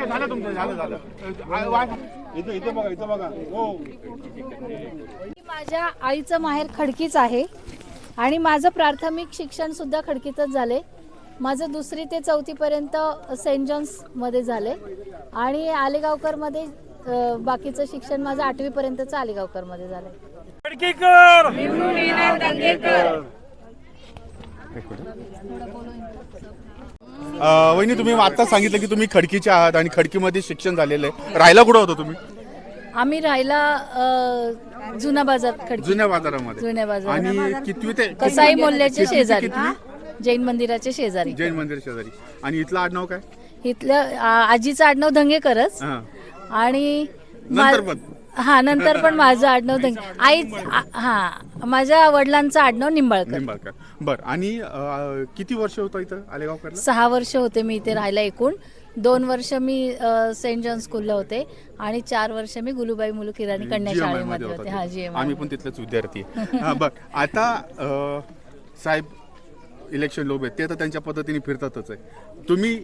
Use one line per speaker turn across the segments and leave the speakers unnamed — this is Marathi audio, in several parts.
ठीक आहे झालं तुमचं झालं झालं. इथं इथं बघा इथं बघा. हो.
माझ्या आईचं माहेर खडकीच आहे आणि माझं प्राथमिक शिक्षण सुद्धा खडकीतच झाले. माझं दुसरी ते चौथीपर्यंत सेंट जॉन्समध्ये झाले. आणि आलेगावकरमध्ये बाकीचं शिक्षण माझं आठवीपर्यंतचं आलेगावकरमध्ये झालं
अं, वहिनी तुम्ही आता सांगितलं की तुम्ही खडकीचे आहात आणि खडकीमध्ये शिक्षण झालेलं आहे. राहायला कुठं होतं तुम्ही?
आम्ही राहिला अ, जुना बाजार खडकी.
जुन्या बाजारामध्ये.
जुन्या बाजार
आणि कितवी ते
कसाई
कितवी ते
शेजारी.
कितवी?
जैन मंदिराच्या शेजारी.
जैन मंदिर शेजारी. आणि इथलं आडनाव काय?
इथलं आ- आजीचं आडनाव धंगेकरच.
हा.
आणि मा-
नंतर पण?
हा नंतर पण माझं आडनाव आई हा माझ्या वडिलांचं आडनाव निंबाळकर.
निंबाळकर. बर आणि अं, किती वर्ष होतं इथं आलेगावकरला?
सहा वर्ष होते मी इथे राहायला एकूण. दोन वर्ष मी अ, सेंट जॉन स्कूलला होते आणि चार वर्ष मी गुलुबाई मुलुक इराणी कन्या
GMI
शाळेमध्ये
मध्ये
होते.
होता
हा
ते.
जी एम
आम्ही पण तिथलेच विद्यार्थी. हा, बर. आता अं, साहेब इलेक्शन लोक आहेत ते तर त्यांच्या पद्धतीने फिरतातच आहे. तुम्ही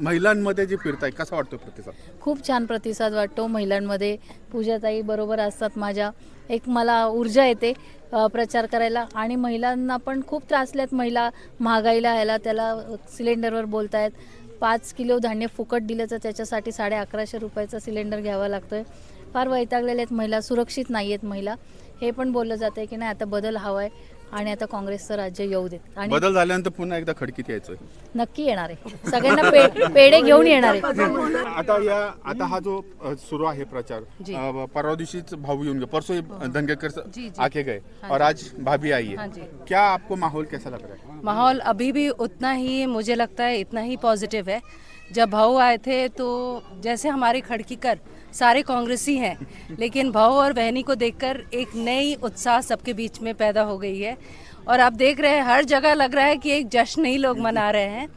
महिलांमध्ये जे फिरताय कसा वाटतो प्रतिसाद?
खूप छान प्रतिसाद वाटतो महिलांमध्ये. पूजाताई बरोबर असतात माझ्या. एक मला ऊर्जा येते प्रचार करायला. आणि महिलांना पण खूप त्रासल्यात महिला महागाईला यायला त्याला सिलेंडरवर बोलतायत. पाच किलो धान्य फुकट दिलं तर त्याच्यासाठी साडे अकराशे रुपयाचा सिलेंडर घ्यावा लागतोय. फार वैतागलेल्या आहेत महिला. सुरक्षित नाही आहेत महिला. हे पण बोललं जातं की नाही आता बदल हवा आहे आणि आता काँग्रेसचं राज्य येऊ देत. आणि
बदल झाल्यानंतर पुन्हा एकदा खडकीत यायचंय.
नक्की येणार आहे. सगळ्यांना पे पेढे घेऊन येणार आहे.
आता या आता हा जो अ, सुरू आहे प्रचार अ, परवा दिवशीच भाऊ येऊन गए परसों ही. धनगेकर आके गए. और आज भाभी आई है.
हाँ जी।
क्या आपको माहौल कैसा लग रहा है?
माहौल अभी भी उतना ही मुझे लगता है इतना ही पॉजिटिव है। जब भाऊ आए थे तो जैसे हमारे खड़कीकर सारे कांग्रेसी हैं, लेकिन भाऊ और बहनी को देखकर एक नई उत्साह सबके बीच में पैदा हो गई है। और आप देख रहे हैं, हर जगह लग रहा है कि एक जश्न ही लोग मना रहे हैं।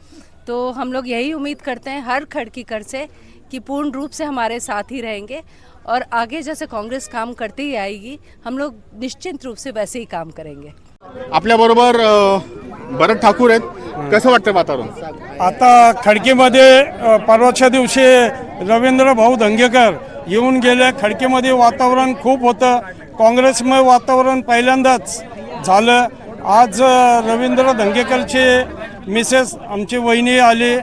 तो हम लोग यही उम्मीद करते हैं हर खड़कीकर से कि पूर्ण रूप से हमारे साथ ही रहेंगे और आगे जैसे कांग्रेस काम करती ही आएगी, हम लोग निश्चित रूप से वैसे ही काम करेंगे।
आपल्या बरोबर भरत ठाकूर आहेत. कसं वाटतं वातावरण?
आता खडकीमध्ये अ, परवाच्या दिवशी रवींद्र भाऊ धंगेकर येऊन गेले. खडकीमध्ये वातावरण खूप होतं. काँग्रेसमय वातावरण पहिल्यांदाच झालं. आज अ, रवींद्र धंगेकरचे मिसेस आमची वहिनी आली.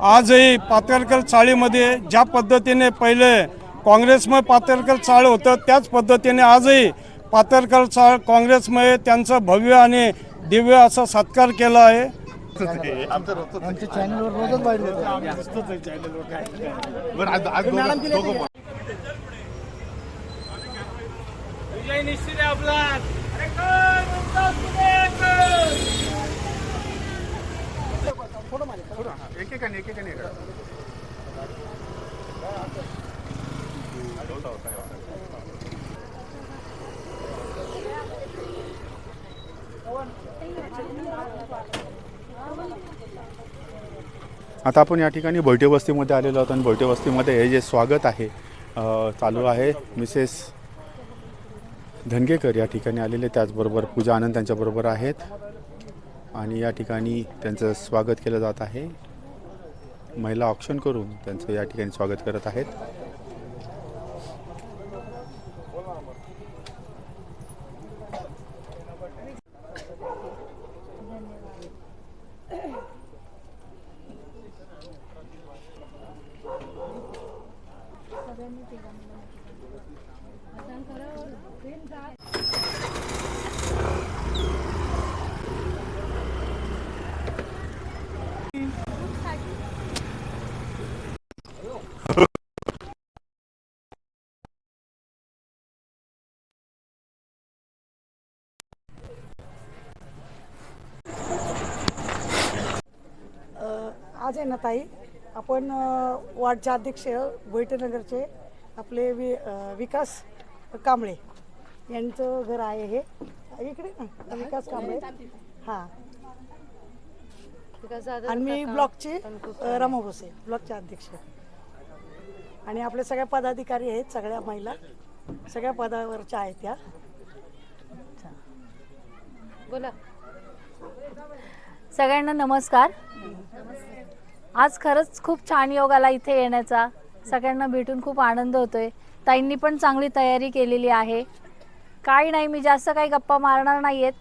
आजही पातेरकर चाळीमध्ये ज्या पद्धतीने पहिले काँग्रेसमय पातेरकर चाळ होतं त्याच पद्धतीने आजही पातेरकर चाळ काँग्रेसमय त्यांचं भव्य आणि दिव्य असा सत्कार केला आहे.
हा, एकेकाने एकेकाने करा. आता आपण या ठिकाणी भोयटे वस्तीमध्ये आलेलो आहोत आणि भोयटे वस्तीमध्ये हे जे स्वागत आहे चालू आहे. मिसेस धनगेकर या ठिकाणी आलेले त्याचबरोबर पूजा आनंद त्यांच्याबरोबर आहेत. आणि या ठिकाणी त्यांचं स्वागत केलं जात आहे. महिला ऑप्शन करून त्यांचं या ठिकाणी स्वागत करत आहेत.
आज आहे ना ताई आपण वार्डचे अध्यक्ष भोईटेनगरचे आपले वि विकास कांबळे यांचं घर आहे हे. इकडे ना विकास कांबळे. हां. आणि मी ब्लॉकचे रमा भोसे ब्लॉकचे अध्यक्ष. आणि आपले सगळ्या पदाधिकारी आहेत सगळ्या महिला सगळ्या पदावरच्या आहेत त्या.
बोला.
सगळ्यांना नमस्कार. आज खरंच खूप छान योग आला इथे येण्याचा. सगळ्यांना भेटून खूप आनंद होतोय. ताईंनी पण चांगली तयारी केलेली आहे. काही नाही मी जास्त काही गप्पा मारणार नाही आहेत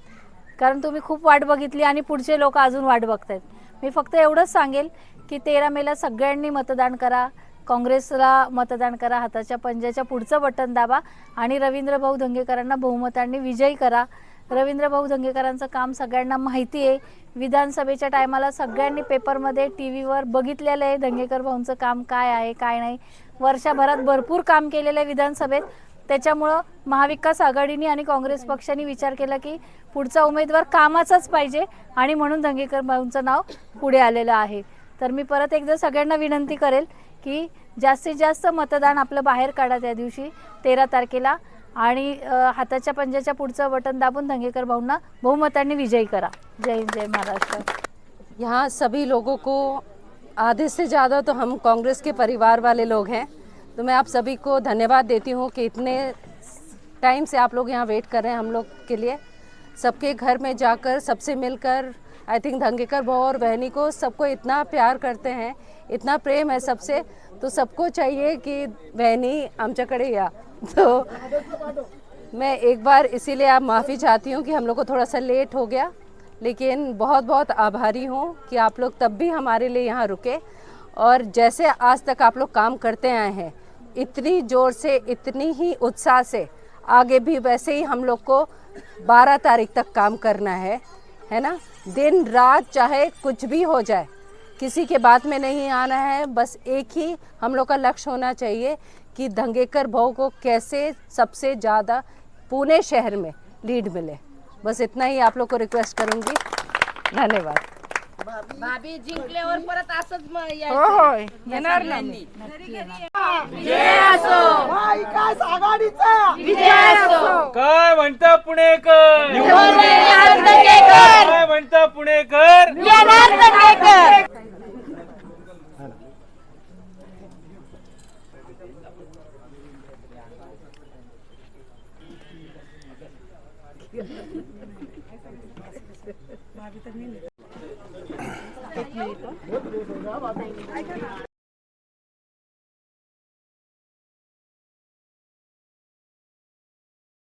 कारण तुम्ही खूप वाट बघितली आणि पुढचे लोक अजून वाट बघतायत. मी फक्त एवढंच सांगेल की तेरा मेला सगळ्यांनी मतदान करा. काँग्रेसला मतदान करा हाताच्या पंजाच्या पुढचं बटन दाबा आणि रवींद्र भाऊ धंगेकरांना बहुमतांनी विजयी करा. रवींद्र भाऊ धंगेकरांचं काम सगळ्यांना माहिती आहे. विधानसभेच्या टायमाला सगळ्यांनी पेपरमध्ये टी व्हीवर बघितलेलं आहे धंगेकर भाऊंचं काम काय आहे काय नाही. वर्षभरात भरपूर काम केलेलं आहे विधानसभेत. त्याच्यामुळं महाविकास आघाडीने आणि काँग्रेस पक्षाने विचार केला की पुढचा उमेदवार कामाचाच पाहिजे आणि म्हणून धंगेकर भाऊंचं नाव पुढे आलेलं आहे. तर मी परत एकदा सगळ्यांना विनंती करेल की जास्तीत जास्त मतदान आपलं बाहेर काढा त्या दिवशी. तेरा तारखेला आणि हाताच्या पंजाच्या पुढचं बटन दाबून धंगेकर भाऊंना बहुमतांनी विजयी करा. जय हिंद, जय महाराष्ट्र.
यहाँ सभी लोगों को आधे से ज़्यादा तो हम कांग्रेस के परिवार वाले लोग हैं। तो मैं आप सभी को धन्यवाद देती हूँ कि इतने टाइम से आप लोग यहाँ वेट कर रहे हैं हम लोग के लिए। सबके घर में जाकर, सबसे मिलकर आई थिंक धंगेकर भाव और बहनी को सबको इतना प्यार करते हैं, इतना प्रेम है सबसे। तो सबको चाहिए कि बहनी आमच्याकडे या। तो मैं एक बार इसीलिए आप माफ़ी चाहती हूँ कि हम लोग को थोड़ा सा लेट हो गया। लेकिन बहुत बहुत आभारी हूँ कि आप लोग तब भी हमारे लिए यहाँ रुके और जैसे आज तक आप लोग काम करते आए हैं, इतनी ज़ोर से, इतनी ही उत्साह से आगे भी वैसे ही हम लोग को 12 तारीख तक काम करना है है ना? दिन, रात, चाहे कुछ भी हो जाए, किसी के बात में नहीं आना है, बस एक ही हम लोग का लक्ष्य होना चाहिए कि दंगेकर भाऊ को कैसे सबसे ज़्यादा पुणे शहर में लीड मिले। बस इतना ही आप लोग को रिक्वेस्ट करूंगी। धन्यवाद।
भाभी जिंकल्यावर परत असंच म- या-
महाविकास आघाडीचा?
काय म्हणता पुणेकर? काय म्हणता पुणेकर?
Gracias.